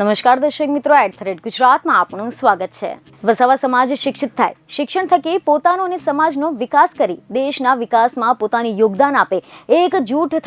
નમસ્કાર દર્શક મિત્રો એટ રેટ ગુજરાતમાં આપનું સ્વાગત છે. વસાવા સમાજ શિક્ષિત થાય. શિક્ષણ થકી પોતાનો અને સમાજનો વિકાસ કરી દેશના વિકાસમાં પોતાની યોગદાન આપે. એક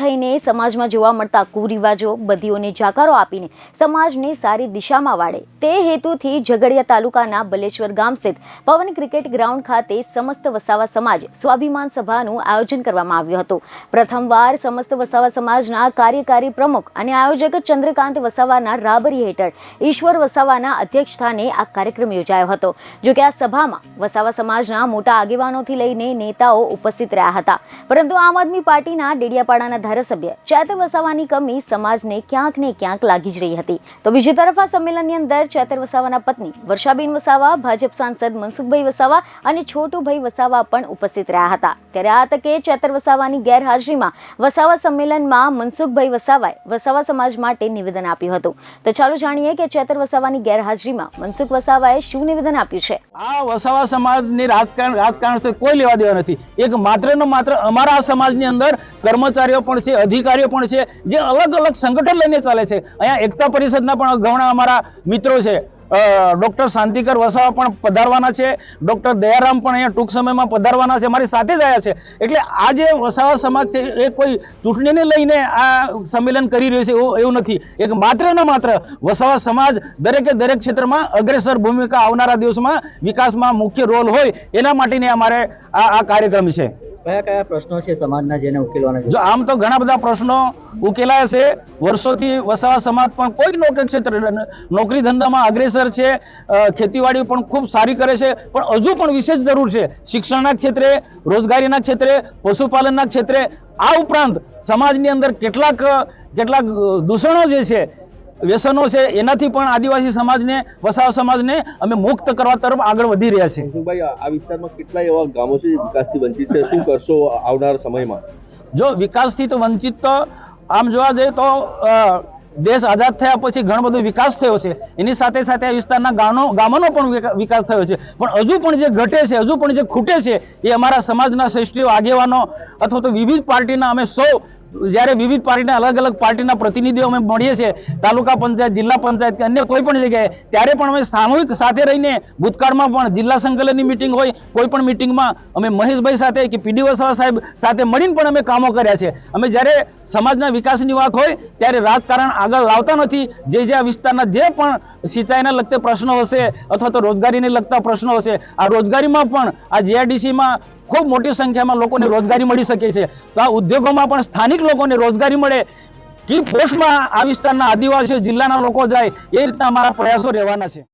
થઈને સમાજમાં જોવા મળતા કુરિવાજો, બદીઓને જાકારો આપીને સમાજને સારી દિશામાં વાળે. તે હેતુથી ઝઘડિયા તાલુકાના બલેશ્વર ગામ સ્થિત પવન ક્રિકેટ ગ્રાઉન્ડ ખાતે સમસ્ત વસાવા સમાજ સ્વાભિમાન સભાનું આયોજન કરવામાં આવ્યું હતું. પ્રથમવાર સમસ્ત વસાવા સમાજના કાર્યકારી પ્રમુખ અને આયોજક ચંદ્રકાંત વસાવાના રાબરી હેઠળ ઈશ્વર વસાવાના અધ્યક્ષસ્થાને આ કાર્યક્રમ યોજાયો હતો. જો કે આ સભામાં વસાવા સમાજના મોટા આગેવાનોથી લઈને નેતાઓ ઉપસ્થિત રહ્યા હતા. પરંતુ આમ આદમી પાર્ટીના ડેડિયાપાડાના ધારાસભ્ય ચેતર વસાવાની કમી સમાજને ક્યાંક ને ક્યાંક લાગી જ રહી હતી. તો બીજી તરફ આ સંમેલનની અંદર ચેતર વસાવાના પત્ની વર્ષાબેન વસાવા, ભાજપ સાંસદ મનસુખભાઈ વસાવા અને છોટુભાઈ વસાવા પણ ઉપસ્થિત રહ્યા હતા. ત્યારે આ તકે ચેતર વસાવાની ગેરહાજરીમાં વસાવા સંમેલનમાં મનસુખભાઈ વસાવાએ વસાવા સમાજ માટે નિવેદન આપ્યું હતું. તો ચાલો જાણીએ કે ચેતર વસાવાની ગેરહાજરીમાં મનસુખ વસાવાએ શું નિવેદન આપ્યું છે? આ વસાવા સમાજની રાજકારણ રાજકારણ કોઈ લેવા દેવા નથી. એક માત્ર ને માત્ર અમારા સમાજની અંદર કર્મચારીઓ પણ છે, અધિકારીઓ પણ છે, જે અલગ અલગ સંગઠન લઈને ચાલે છે. અહીંયા એકતા પરિષદના પણ ઘણા અમારા મિત્રો છે. ડોક્ટર શાંતિકર વસાવા પણ પધારવાના છે. ડોક્ટર દયારામ પણ અહીંયા ટૂંક સમયમાં પધારવાના છે. અમારી સાથે જ આવ્યા છે. એટલે આ જે વસાવા સમાજ છે, એ કોઈ ચૂંટણીને લઈને આ સંમેલન કરી રહ્યું છે એવું એવું નથી. એક માત્ર ને માત્ર વસાવા સમાજ દરેકે દરેક ક્ષેત્રમાં અગ્રેસર ભૂમિકા આવનારા દિવસમાં વિકાસમાં મુખ્ય રોલ હોય એના માટેની અમારે આ આ કાર્યક્રમ છે. કયા કયા પ્રશ્નો છે સમાજના જેને ઉકેલવાના જો આમ તો ઘણા બધા પ્રશ્નો ઉકેલાયા છે. વર્ષોથી વસાવા સમાજ પણ કોઈ નોકરી ક્ષેત્ર નોકરી ધંધામાં અગ્રેસર છે. ખેતીવાડી પણ ખૂબ સારી કરે છે. પણ હજુ પણ વિશેષ જરૂર છે. શિક્ષણના ક્ષેત્રે, રોજગારીના ક્ષેત્રે, પશુપાલનના ક્ષેત્રે, આ ઉપરાંત સમાજની અંદર કેટલાક કેટલાક દૂષણો જે છે વ્યસનો છે એનાથી પણ આદિવાસી સમાજને વસાવ સમાજને અમે મુક્ત કરવા તરફ આગળ વધી રહ્યા છે ભાઈ આ આ વિસ્તારમાં કેટલા એવા ગામો છે વિકાસથી વંચિત છે? શું કરશો આવનાર સમયમાં? જો વિકાસથી તો વંચિત તો આમ જોવા જઈએ તો દેશ આઝાદ થયા પછી ઘણો બધો વિકાસ થયો છે. એની સાથે સાથે આ વિસ્તારના ગામો ગામોનો પણ વિકાસ થયો છે. પણ હજુ પણ જે ઘટે છે હજુ પણ જે ખૂટે છે એ અમારા સમાજના શ્રેષ્ઠીઓ આગેવાનો અથવા તો વિવિધ પાર્ટીના અમે સૌ જ્યારે વિવિધ પાર્ટીના અલગ અલગ પાર્ટીના પ્રતિનિધિઓ અમે મળીએ છીએ, તાલુકા પંચાયત, જિલ્લા પંચાયત કે અન્ય કોઈ પણ જગ્યાએ, ત્યારે પણ અમે સામૂહિક સાથે રહીને ભૂતકાળમાં પણ જિલ્લા સંકલનની મિટિંગ હોય, કોઈ પણ મિટિંગમાં અમે મહેશભાઈ સાથે કે પીડી વસાવા સાહેબ સાથે મળીને પણ અમે કામો કર્યા છે. અમે જ્યારે સમાજના વિકાસની વાત હોય, ત્યારે રાજકારણ આગળ લાવતા નથી. જે જે વિસ્તારના જે પણ સિંચાઈના લગતા પ્રશ્નો હશે અથવા તો રોજગારીને લગતા પ્રશ્નો હશે. આ રોજગારીમાં પણ આ જીઆઈડીસીમાં ખૂબ મોટી સંખ્યામાં લોકોને રોજગારી મળી શકે છે. તો આ ઉદ્યોગોમાં પણ સ્થાનિક લોકોને રોજગારી મળે કી પોસ્ટમાં આ વિસ્તારના આદિવાસીઓ જિલ્લાના લોકો જાય, એ રીતના અમારા પ્રયાસો રહેવાના છે.